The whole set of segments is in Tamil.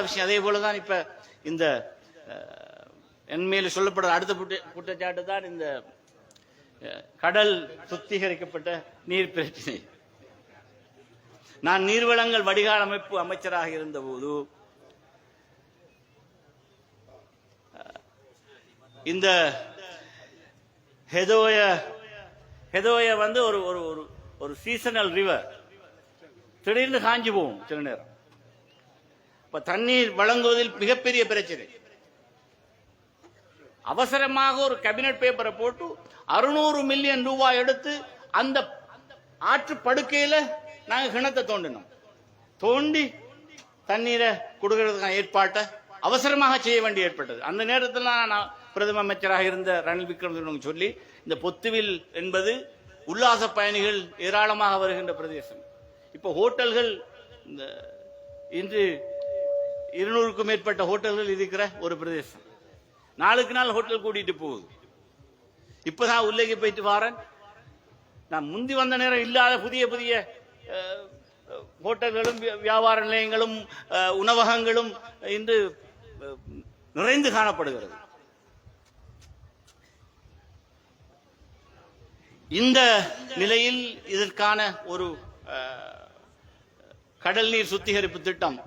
விஷயம். அதே போலதான் இப்ப இந்த என்மையில் என் சொல்லப்படுற அடுத்த குற்ற- குற்றச்சாட்டு தான் இந்த கடல் சுத்திகரிக்கப்பட்ட நீர் பிரச்சனை. நான் நீர்வளங்கள் வடிகால் அமைப்பு அமைச்சராக இருந்தபோது இந்த ஹெதோய ஹெதோய வந்து ஒரு ஒரு ஒரு ஒரு சீசனல் ரிவர் திடீர்னு காஞ்சி போகும் சில நேரம். இப்ப தண்ணீர் வழங்குவதில் மிகப்பெரிய பிரச்சனை. அவசரமாக ஒரு கேபினட் பேப்பரை போட்டு அறுநூறு மில்லியன் ரூபாய் எடுத்து அந்த ஆற்று படுக்கையில நாங்க கிணத்தை தோண்டினோம். தோண்டி தண்ணீரை கொடுக்கறதுக்கான ஏற்பாட்டை அவசரமாக செய்ய வேண்டி ஏற்பட்டது. அந்த நேரத்தில் நான் பிரதம அமைச்சராக இருந்த ரணில் விக்ரமசிங்க சொல்லி இந்த பொத்துவில் என்பது உல்லாச பயணிகள் ஏராளமாக வருகின்ற பிரதேசம். இப்போ ஹோட்டல்கள் இந்த இன்று இருநூறுக்கும் மேற்பட்ட ஹோட்டல்கள் இருக்கிற ஒரு பிரதேசம். நாளுக்கு நாள் ஹோட்டல் கூட்டிட்டு போகுது. இப்பதான் உள்ளேக்கு போயிட்டு வாரேன். நான் முந்தி வந்த நேரம் இல்லாத புதிய புதிய ஹோட்டல்களும் வியாபார நிலையங்களும் உணவகங்களும் இன்று நிறைந்து காணப்படுகிறது. இந்த நிலையில் இதற்கான ஒரு கடல் நீர் சுத்திகரிப்பு திட்டம்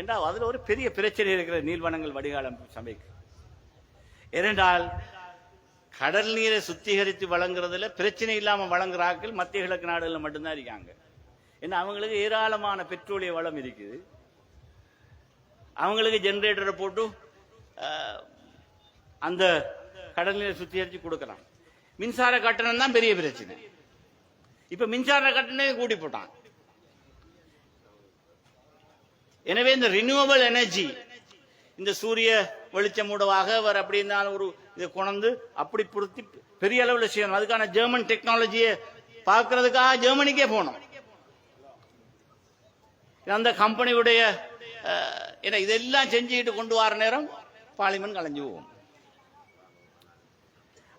என்றால் அதில் ஒரு பெரிய பிரச்சனை இருக்கிற நீர்வனங்கள் வடிகாலம் சபைக்கு. ஏனென்றால் கடல் நீரை சுத்திகரித்து வழங்குறதுல பிரச்சனை இல்லாமல் வழங்குற ஆக்கள் மத்திய கிழக்கு நாடுகளில் மட்டும்தான் இருக்காங்க. ஏன்னா அவங்களுக்கு ஏராளமான பெட்ரோலிய வளம் இருக்குது. அவங்களுக்கு ஜென்ரேட்டரை போட்டு அந்த கடல் நீரை சுத்திகரித்து கொடுக்கலாம். மின்சார கட்டணம் தான் பெரிய பிரச்சனை. இப்போ மின்சார கட்டணமே கூட்டி போட்டான். எனவே இந்த ரினியூவபிள் எனர்ஜி இந்த சூரிய வெளிச்சமூடவாக அவர் அப்படி இருந்தாலும் ஒரு இதை கொண்டு அப்படி பொருத்தி பெரிய அளவில் செய்யணும். அதுக்கான ஜெர்மன் டெக்னாலஜியை பார்க்கறதுக்காக ஜெர்மனிக்கே போனோம் அந்த கம்பெனியுடைய ஏன்னா இதெல்லாம் செஞ்சுக்கிட்டு கொண்டு வர நேரம் பாலிமன் கலைஞ்சு போகும்.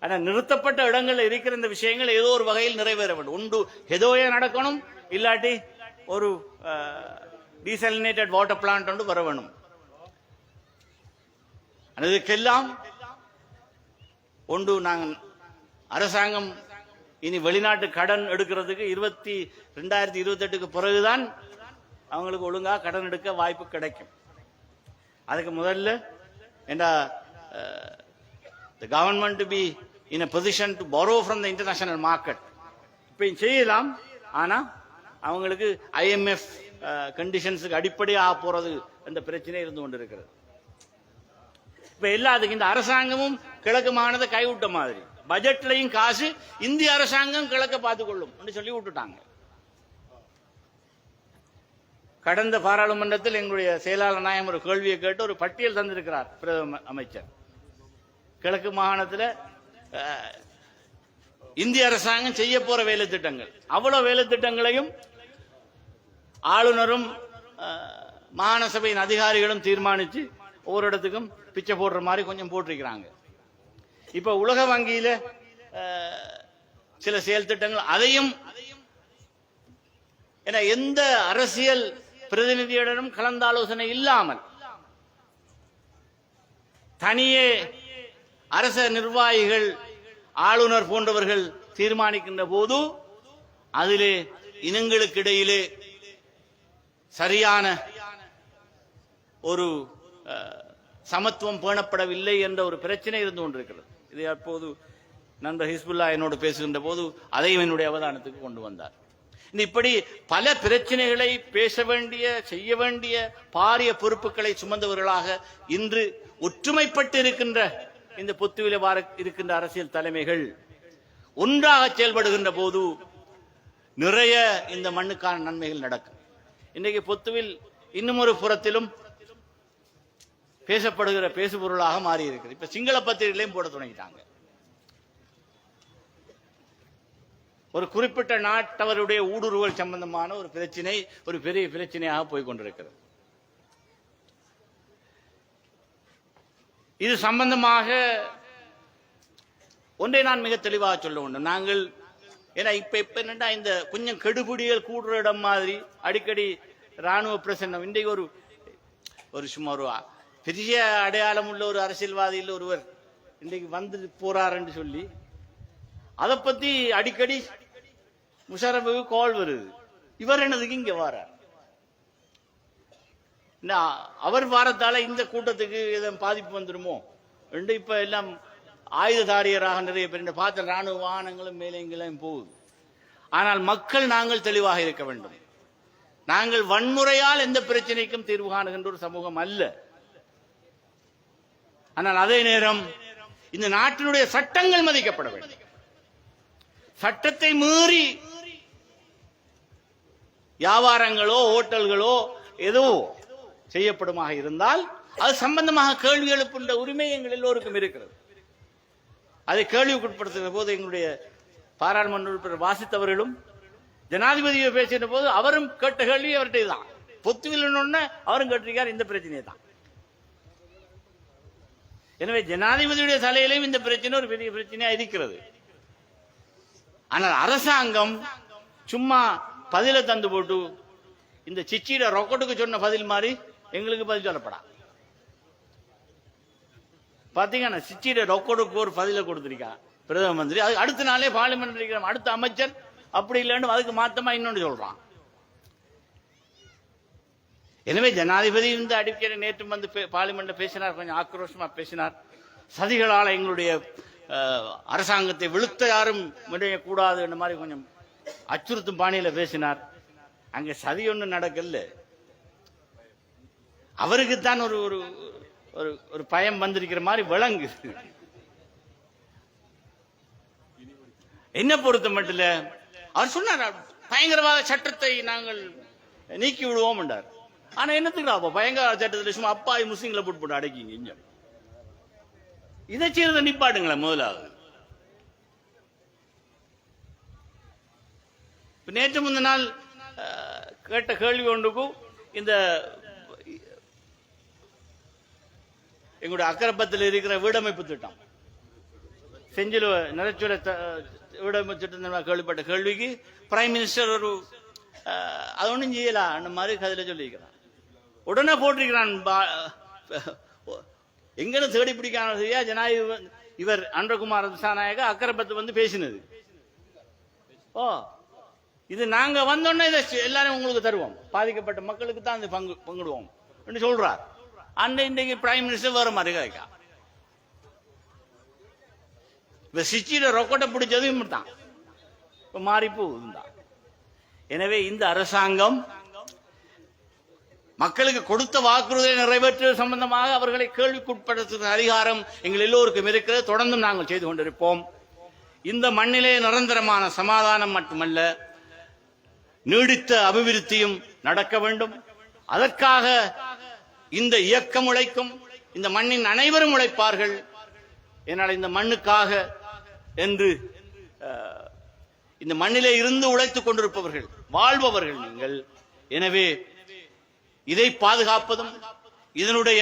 ஆனா நிறுத்தப்பட்ட இடங்களில் இருக்கிற இந்த விஷயங்கள் ஏதோ ஒரு வகையில் நிறைவேற வேண்டும். உண்டு ஏதோயே நடக்கணும்? இல்லாட்டி ஒரு டீசலினேட்டட் வாட்டர் பிளான்ட் ஒன்று வர வேணும். அதுக்கெல்லாம் ஒன்று நாங்கள் அரசாங்கம் இனி வெளிநாட்டு கடன் எடுக்கிறதுக்கு இருபத்தி ரெண்டாயிரத்தி இருபத்தி எட்டுக்கு பிறகுதான் அவங்களுக்கு ஒழுங்கா கடன் எடுக்க வாய்ப்பு கிடைக்கும். அதுக்கு முதல்ல என்ன the government be in a position to borrow from the the market இப்போ செய்யலாம் ஆனா அவங்களுக்கு ஐஎம்எஃப் கண்டிஷன்ஸுக்கு அடிப்படையாக போகிறது என்ற பிரச்சனை இருந்து கொண்டிருக்கிறது. இப்ப எல்லாத்துக்கும் இந்த அரசாங்கமும் கிழக்கு மாநிலத்தை கைவிட்ட மாதிரி. பட்ஜெட்லையும் காசு இந்திய அரசாங்கம் கிழக்க பார்த்துக்கொள்ளும் சொல்லி விட்டுட்டாங்க. கடந்த பாராளுமன்றத்தில் எங்களுடைய செயலாளர் நாயம் ஒரு கேள்வியை கேட்டு ஒரு பட்டியல் தந்திருக்கிறார் பிரதம அமைச்சர். கிழக்கு மாகாணத்தில் இந்திய அரசாங்கம் செய்ய போற வேலை திட்டங்கள் அவ்வளவு வேலை திட்டங்களையும் ஆளுநரும் அஹ், சபையின் அதிகாரிகளும் தீர்மானித்து ஒவ்வொரு இடத்துக்கும் பிச்சை போடுற மாதிரி கொஞ்சம் போட்டிருக்கிறாங்க. இப்போ உலக வங்கியில சில செயல் திட்டங்கள் அதையும் என எந்த அரசியல் பிரதிநிதியுடனும் கலந்தாலோசனை இல்லாமல் தனியே அரச நிர்வாகிகள் ஆளுநர் போன்றவர்கள் தீர்மானிக்கின்ற போது அதிலே இனங்களுக்கு இடையிலே சரியான ஒரு சமத்துவம் பேணப்படவில்லை என்ற ஒரு பிரச்சனை இருந்து கொண்டிருக்கிறது. இது அப்போது நண்பர் ஹிஸ்புல்லா என்னோடு பேசுகின்ற போது அதையும் என்னுடைய அவதானத்துக்கு கொண்டு வந்தார். இப்படி பல பிரச்சனைகளை பேச வேண்டிய செய்ய வேண்டிய பாரிய பொறுப்புகளை சுமந்தவர்களாக இன்று ஒற்றுமைப்பட்டு இருக்கின்ற இந்த பொத்துவில வார இருக்கின்ற அரசியல் தலைமைகள் ஒன்றாக செயல்படுகின்ற போது நிறைய இந்த மண்ணுக்கான நன்மைகள் நடக்கும். இன்றைக்கு பொத்துவில் இன்னும் ஒரு புறத்திலும் பேசப்படுகிற பேசுபொருளாக மாறி இருக்குது இப்ப சிங்கள பத்திரிகையிலையும் போட தொடங்கிட்டாங்க. ஒரு குறிப்பிட்ட நாட்டவருடைய ஊடுருவல் சம்பந்தமான ஒரு பிரச்சனை ஒரு பெரிய பிரச்சனையாக போய் கொண்டிருக்கிறது. இது சம்பந்தமாக ஒன்றை நான் மிக தெளிவாக சொல்ல வேண்டும். நாங்கள் ஏன்னா இப்ப இப்ப என்னன்னா இந்த கொஞ்சம் கெடுபிடிகள் கூடுற இடம் மாதிரி அடிக்கடி ராணுவ பிரசன்னம் இன்றைக்கு ஒரு ஒரு சும்மா ஒரு பெரிய அடையாளம் உள்ள ஒரு அரசியல்வாதியில் ஒருவர் இன்றைக்கு வந்து போறாருன்னு சொல்லி அதை பத்தி அடிக்கடி முஷரஃபுக்கு கால் வருது. இவர் என்னதுக்கு இங்க வாரார்? என்ன, அவர் வாரத்தால இந்த கூட்டத்துக்கு எதுவும் பாதிப்பு வந்துருமோ? ரெண்டு இப்ப எல்லாம் ஆயுததாரியராக நிறைய பேர் பார்த்த ராணுவ வாகனங்களும் மேலே இங்கெல்லாம் போகுது. ஆனால் மக்கள் நாங்கள் தெளிவாக இருக்க வேண்டும். நாங்கள் வன்முறையால் எந்த பிரச்சனைக்கும் தீர்வு காணுகின்ற ஒரு சமூகம் அல்ல. ஆனால் அதே நேரம் இந்த நாட்டினுடைய சட்டங்கள் மதிக்கப்பட வேண்டும். சட்டத்தை மீறி வியாபாரங்களோ ஹோட்டல்களோ ஏதோ செய்யப்படுமாக இருந்தால் அது சம்பந்தமாக கேள்வி எழுப்புன்ற உரிமை எங்கள் எல்லோருக்கும் இருக்கிறது. அதை கேள்விக்குட்படுத்துகிற போது எங்களுடைய பாராளுமன்ற உறுப்பினர் வாசித்தவர்களும் ஜனாதிபதியை பேசின போது அவரும் கேட்ட கேள்வி அவர்கிட்ட தான் பொத்துவில் அவரும் கேட்டிருக்கார் இந்த பிரச்சனையை தான் எனவே ஜனாதிபதியுடைய தலையிலையும் இந்த பிரச்சனை ஒரு பெரிய பிரச்சனையா இருக்கிறது. ஆனால் அரசாங்கம் சும்மா பதில தந்து போட்டு இந்த சிச்சியிட ரொக்கட்டுக்கு சொன்ன பதில் மாதிரி எங்களுக்கு பதில் சொல்லப்படா பாத்தீங்கன்னா சிச்சியிட ரொக்கட்டுக்கு ஒரு பதில கொடுத்திருக்கா. பிரதம மந்திரி. அது அடுத்த நாளே பார்லிமெண்ட் இருக்கிற அடுத்த அமைச்சர் அப்படி இல்லைன்னு அதுக்கு மாத்தமா இன்னொன்று சொல்றான். எனவே ஜனாதிபதி இந்த அடிக்கடி நேற்று வந்து பார்லிமெண்ட்ல பேசினார். கொஞ்சம் ஆக்ரோஷமா பேசினார். சதிகளால் எங்களுடைய அரசாங்கத்தை விழுத்த யாரும் கூடாது இந்த மாதிரி கொஞ்சம் அச்சுறுத்தும் பாணியில பேசினார். அங்க சதி ஒன்று நடக்கல. அவருக்குத்தான் ஒரு ஒரு ஒரு ஒரு பயம் வந்திருக்கிற மாதிரி விளங்குது என்ன பொறுத்த மட்டும் இல்ல அவர் சொன்னார் பயங்கரவாத சட்டத்தை நாங்கள் நீக்கி விடுவோம் என்றார். ஆனா என்னத்துக்கு அப்ப பயங்கரவாத சட்டத்தில் சும்மா அப்பா முஸ்லீம்களை போட்டு போட்டு அடைக்கிங்க இங்க. இதை செய்யறத நிப்பாட்டுங்களேன் முதலாவது. நேற்று முந்த நாள் கேட்ட கேள்வி ஒன்றுக்கும் இந்த எங்களுடைய அக்கரப்பத்தில் இருக்கிற வீடமைப்பு திட்டம். செஞ்சில் நிறைச்சுர வீடமைப்பு திட்டம் கேள்விப்பட்ட கேள்விக்கு பிரைம் மினிஸ்டர் ஒரு அது ஒன்றும் செய்யலா அந்த மாதிரி கதையில் சொல்லியிருக்கிறான் உடனே போட்டிருக்கிறான் பா- எங்கன்னு தேடி பிடிக்கான சரியா ஜனாதிபதி இவர் அன்றகுமார் திசாநாயக அக்கரபத்து வந்து பேசினது. ஓ இது நாங்க வந்தோடனே இதை எல்லாரும் உங்களுக்கு தருவோம். பாதிக்கப்பட்ட மக்களுக்கு தான் இது பங்கு பங்கிடுவோம். என்று சொல்றார். அந்த இன்றைக்கு பிரைம் மினிஸ்டர் வேற மாதிரி கிடைக்கா இப்ப சிச்சியில ரொக்கட்டை பிடிச்சதும் தான் இப்ப மாறிப்பு இதுதான் எனவே இந்த அரசாங்கம் மக்களுக்கு கொடுத்த வாக்குறுதியை நிறைவேற்றுவது சம்பந்தமாக அவர்களை கேள்விக்குட்படுத்துகிற அதிகாரம் எங்கள் எல்லோருக்கும் இருக்கிறது. தொடர்ந்து நாங்கள் செய்து கொண்டிருப்போம். இந்த மண்ணிலே நிரந்தரமான சமாதானம் மட்டுமல்ல நீடித்த அபிவிருத்தியும் நடக்க வேண்டும். அதற்காக இந்த இயக்கம் உழைக்கும் இந்த மண்ணின் அனைவரும் உழைப்பார்கள். என்னால் இந்த மண்ணுக்காக என்று இந்த மண்ணிலே இருந்து உழைத்துக் கொண்டிருப்பவர்கள் வாழ்பவர்கள் நீங்கள். எனவே இதை பாதுகாப்பதும் இதனுடைய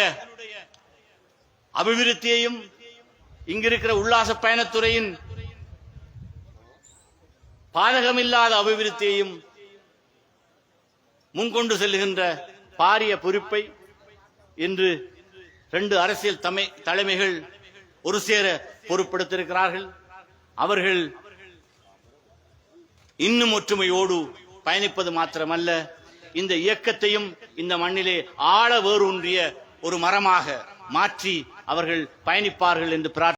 அபிவிருத்தியையும் இங்கிருக்கிற உல்லாச பயணத்துறையின் பாதகமில்லாத அபிவிருத்தியையும் முன்கொண்டு செல்லுகின்ற பாரிய பொறுப்பை இன்று ரெண்டு அரசியல் தமை தலைமைகள் ஒரு சேர பொறுப்படுத்திருக்கிறார்கள் அவர்கள் இன்னும் ஒற்றுமையோடு பயணிப்பது மாத்திரமல்ல. இந்த இயக்கத்தையும் இந்த மண்ணிலே ஆழ வேரூன்றிய ஒரு மரமாக மாற்றி அவர்கள் பயணிப்பார்கள் என்று பிரார்த்தனை